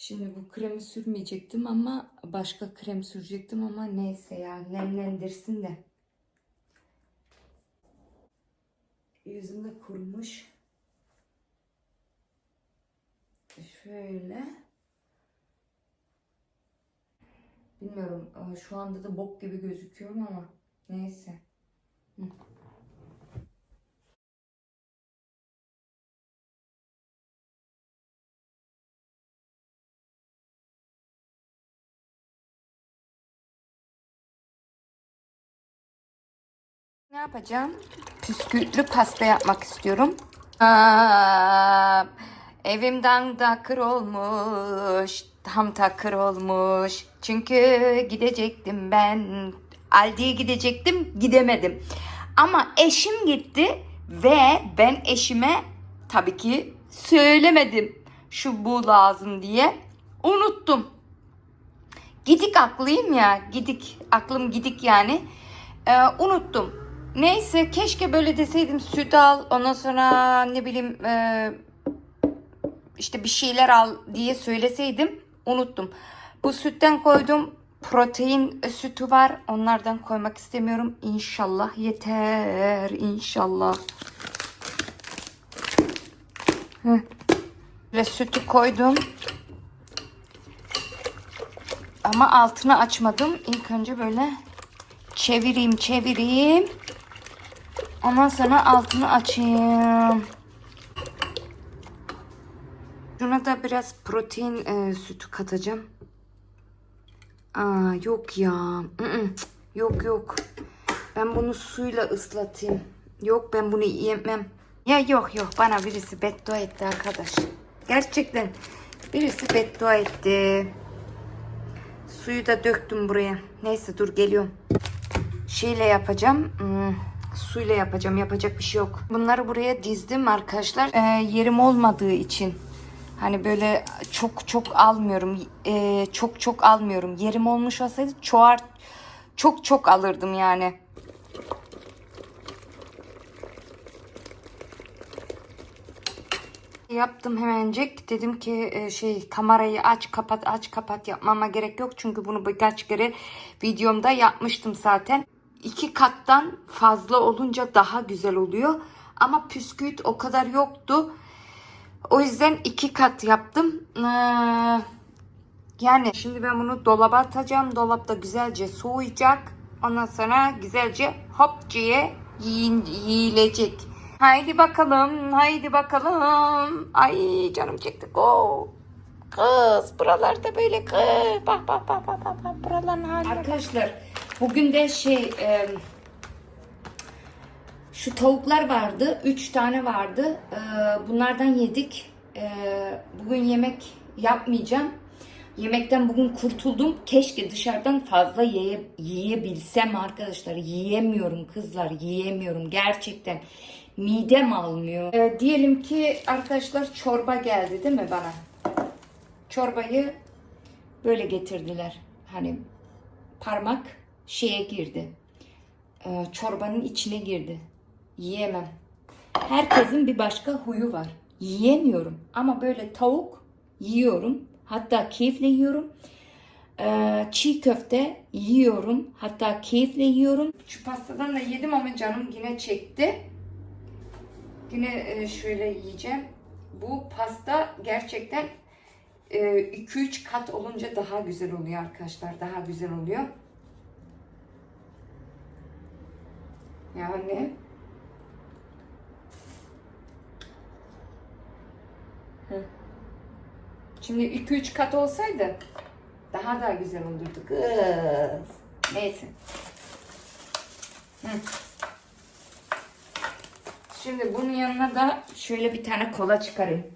Şimdi bu kremi sürmeyecektim ama başka krem sürecektim ama neyse ya nemlendirsin de. Yüzüm de kurumuş. Şöyle. Bilmiyorum e, şu anda da bok gibi gözüküyorum ama neyse. Hı. Yapacağım? Püskürtlü pasta yapmak istiyorum. Aa, evimden takır olmuş. Tam takır olmuş. Çünkü gidecektim ben. Aldi'ye gidecektim. Gidemedim. Ama eşim gitti ve ben eşime tabii ki söylemedim. Şu bu lazım diye. Unuttum. Gidik aklıyım ya. Gidik. Aklım gidik yani. Ee, unuttum. Neyse keşke böyle deseydim süt al ondan sonra ne bileyim e, işte bir şeyler al diye söyleseydim unuttum. Bu sütten koydum protein sütü var onlardan koymak istemiyorum İnşallah yeter inşallah. Heh. Ve sütü koydum. Ama altını açmadım. İlk önce böyle çevireyim çevireyim. Ondan sonra altını açayım. Şuna da biraz protein e, sütü katacağım. Aa yok ya. Mm-mm. Cık, Yok yok. Ben bunu suyla ıslatayım. Yok ben bunu yemem. Ya yok yok bana birisi beddua etti arkadaş. Gerçekten birisi beddua etti. Suyu da döktüm buraya. Neyse dur geliyorum. Şeyle yapacağım. Hmm, suyla yapacağım. Yapacak bir şey yok. Bunları buraya dizdim arkadaşlar. Ee, yerim olmadığı için. Hani böyle çok çok almıyorum. Ee, çok çok almıyorum. Yerim olmuş olsaydı çoğar çok çok alırdım yani. Yaptım hemencik. Dedim ki e, şey kamerayı aç kapat aç kapat yapmama gerek yok. Çünkü bunu birkaç kere videomda yapmıştım zaten. İki kattan fazla olunca daha güzel oluyor. Ama püsküvit o kadar yoktu. O yüzden iki kat yaptım. Ee, yani şimdi ben bunu dolaba atacağım. Dolapta güzelce soğuyacak. Ondan sonra güzelce hop diye yiyin, yiyilecek. Haydi bakalım, haydi bakalım. Ay canım çekti. Go. Kız buralarda böyle kız. Bak bak bak bak bak, bak buraların haline. Arkadaşlar bugün de şey e, şu tavuklar vardı. Üç tane vardı. E, bunlardan yedik. E, bugün yemek yapmayacağım. Yemekten bugün kurtuldum. Keşke dışarıdan fazla yiye, yiyebilsem arkadaşlar. Yiyemiyorum kızlar. Yiyemiyorum gerçekten. Midem almıyor. E, diyelim ki arkadaşlar çorba geldi değil mi bana? Çorbayı böyle getirdiler. Hani parmak şeye girdi. E, çorbanın içine girdi. Yiyemem. Herkesin bir başka huyu var. Yiyemiyorum. Ama böyle tavuk yiyorum. Hatta keyifle yiyorum. Ee, çiğ köfte yiyorum. Hatta keyifle yiyorum. Şu pastadan da yedim ama canım yine çekti. Yine e, şöyle yiyeceğim. Bu pasta gerçekten 2-3 kat olunca daha güzel oluyor arkadaşlar. Daha güzel oluyor. Yani. Şimdi 2-3 kat olsaydı daha da güzel olurdu kız. Neyse. Şimdi bunun yanına da şöyle bir tane kola çıkarayım.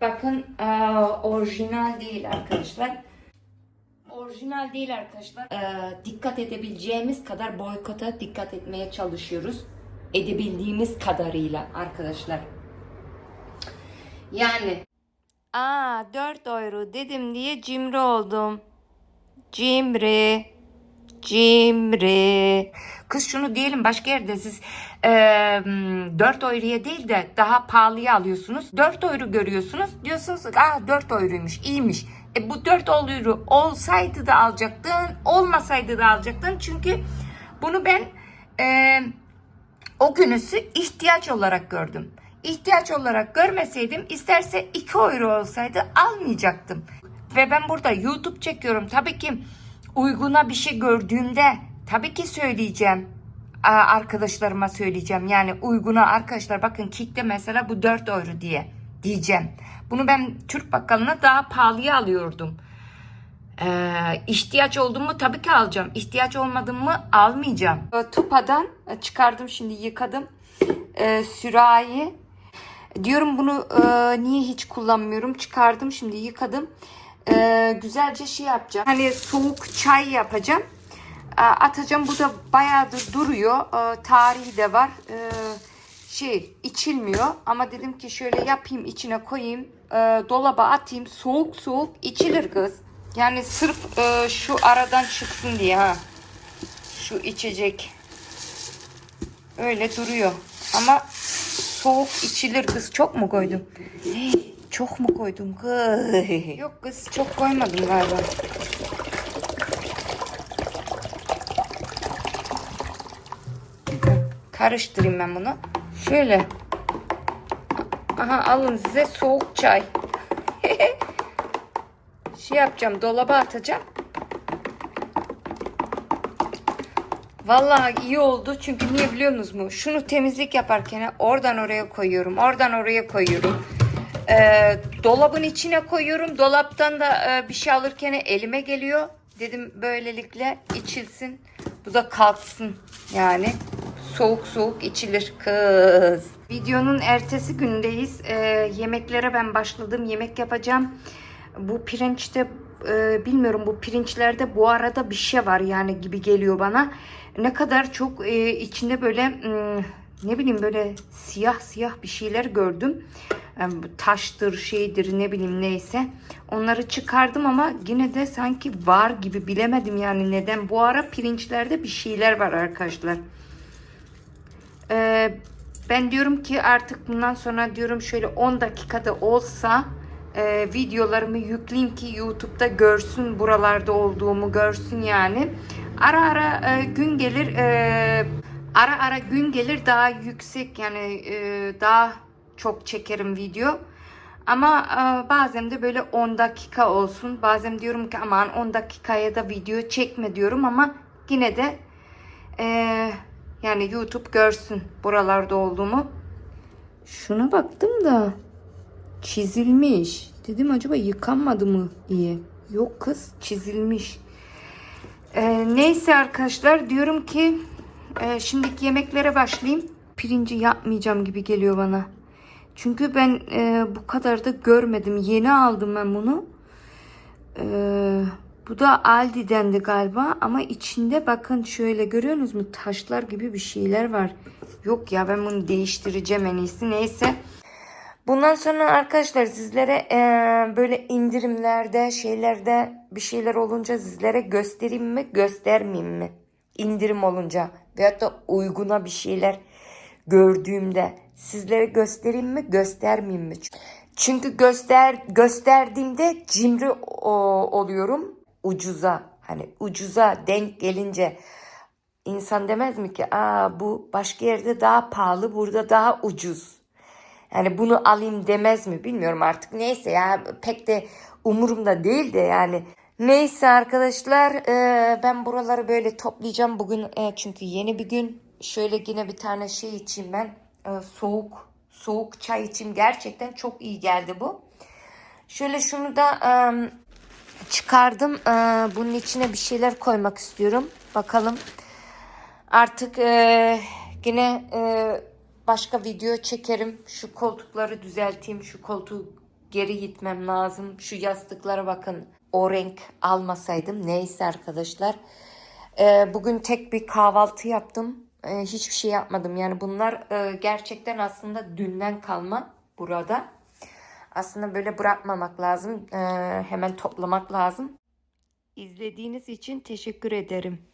Bakın orijinal değil arkadaşlar. Orijinal değil arkadaşlar. Eee, dikkat edebileceğimiz kadar boykota dikkat etmeye çalışıyoruz. Edebildiğimiz kadarıyla arkadaşlar. Yani Aa 4 euro dedim diye cimri oldum. Cimri. Cimri. Kız şunu diyelim başka yerde siz e, 4 euroya değil de daha pahalıya alıyorsunuz. 4 euro görüyorsunuz. Diyorsunuz aa 4 euroymuş iyiymiş. E bu 4 euro olsaydı da alacaktın. Olmasaydı da alacaktın. Çünkü bunu ben e, o günüsü ihtiyaç olarak gördüm. İhtiyaç olarak görmeseydim isterse 2 euro olsaydı almayacaktım. Ve ben burada YouTube çekiyorum. Tabii ki uyguna bir şey gördüğümde tabii ki söyleyeceğim. Arkadaşlarıma söyleyeceğim. Yani uyguna arkadaşlar bakın Kik'te mesela bu 4 euro diye diyeceğim. Bunu ben Türk bakkalına daha pahalıya alıyordum. Ee, ihtiyaç oldu mu tabii ki alacağım. İhtiyaç olmadı mı almayacağım. Tupa'dan çıkardım şimdi yıkadım. Ee, sürahi. Diyorum bunu e, niye hiç kullanmıyorum. Çıkardım şimdi yıkadım. Ee, güzelce şey yapacağım. Hani soğuk çay yapacağım. Ee, atacağım. Bu da bayağıdır duruyor. Ee, tarihi de var. Ee, şey içilmiyor. Ama dedim ki şöyle yapayım içine koyayım. E, dolaba atayım. Soğuk soğuk içilir kız. Yani sırf e, şu aradan çıksın diye ha. Şu içecek. Öyle duruyor. Ama soğuk içilir kız. Çok mu koydum? Çok mu koydum kız? Yok kız çok koymadım galiba. Karıştırayım ben bunu. Şöyle. Aha alın size soğuk çay. şey yapacağım dolaba atacağım. Vallahi iyi oldu çünkü niye biliyor musunuz mu? Şunu temizlik yaparken oradan oraya koyuyorum. Oradan oraya koyuyorum. Ee, dolabın içine koyuyorum. Dolaptan da e, bir şey alırken elime geliyor. Dedim böylelikle içilsin. Bu da kalksın yani. Soğuk soğuk içilir kız. Videonun ertesi gündeyiz. Ee, yemeklere ben başladım. Yemek yapacağım. Bu pirinçte e, bilmiyorum bu pirinçlerde bu arada bir şey var yani gibi geliyor bana. Ne kadar çok e, içinde böyle hmm, ne bileyim böyle siyah siyah bir şeyler gördüm. Yani bu taştır şeydir ne bileyim neyse. Onları çıkardım ama yine de sanki var gibi bilemedim yani neden. Bu ara pirinçlerde bir şeyler var arkadaşlar. Ee, ben diyorum ki artık bundan sonra diyorum şöyle 10 dakikada olsa e, videolarımı yükleyeyim ki YouTube'da görsün buralarda olduğumu görsün yani. Ara ara e, gün gelir e, ara ara gün gelir daha yüksek yani e, daha çok çekerim video. Ama e, bazen de böyle 10 dakika olsun. Bazen diyorum ki aman 10 dakikaya da video çekme diyorum ama yine de e, yani YouTube görsün buralarda olduğumu. Şuna baktım da çizilmiş. Dedim acaba yıkanmadı mı iyi? Yok kız çizilmiş. Ee, neyse arkadaşlar diyorum ki e, şimdiki yemeklere başlayayım. Pirinci yapmayacağım gibi geliyor bana. Çünkü ben e, bu kadar da görmedim. Yeni aldım ben bunu. Ee, bu da Aldi'dendi galiba ama içinde bakın şöyle görüyorsunuz mu taşlar gibi bir şeyler var. Yok ya ben bunu değiştireceğim en iyisi. Neyse. Bundan sonra arkadaşlar sizlere e, böyle indirimlerde şeylerde bir şeyler olunca sizlere göstereyim mi göstermeyeyim mi? İndirim olunca veyahut da uyguna bir şeyler gördüğümde sizlere göstereyim mi göstermeyeyim mi? Çünkü göster gösterdiğimde cimri o, oluyorum ucuza hani ucuza denk gelince insan demez mi ki aa bu başka yerde daha pahalı burada daha ucuz. Yani bunu alayım demez mi bilmiyorum artık. Neyse ya pek de umurumda değil de yani. Neyse arkadaşlar e, ben buraları böyle toplayacağım bugün e, çünkü yeni bir gün. Şöyle yine bir tane şey içeyim ben. E, soğuk soğuk çay içeyim. Gerçekten çok iyi geldi bu. Şöyle şunu da e, çıkardım. E, bunun içine bir şeyler koymak istiyorum. Bakalım. Artık e, yine e, başka video çekerim. Şu koltukları düzelteyim. Şu koltuğu geri gitmem lazım. Şu yastıklara bakın. O renk almasaydım. Neyse arkadaşlar. Ee, bugün tek bir kahvaltı yaptım. Ee, hiçbir şey yapmadım. Yani bunlar e, gerçekten aslında dünden kalma burada. Aslında böyle bırakmamak lazım. Hemen toplamak lazım. İzlediğiniz için teşekkür ederim.